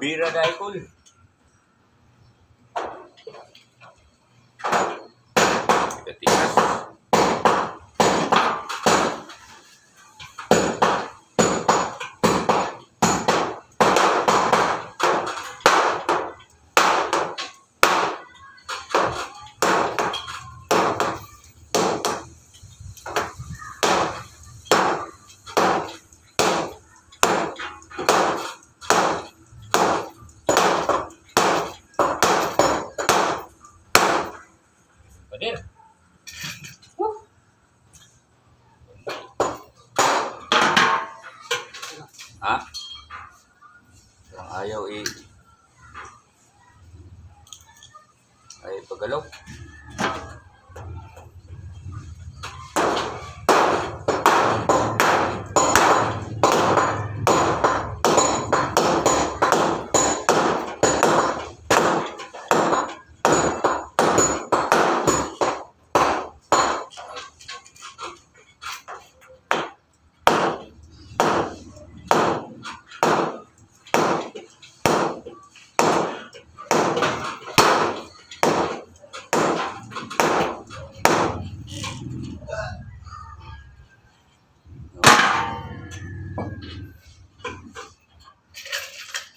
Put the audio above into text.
Bira dahil ko. Padir. Ha? Ang ayaw i... Ay, pagalaw.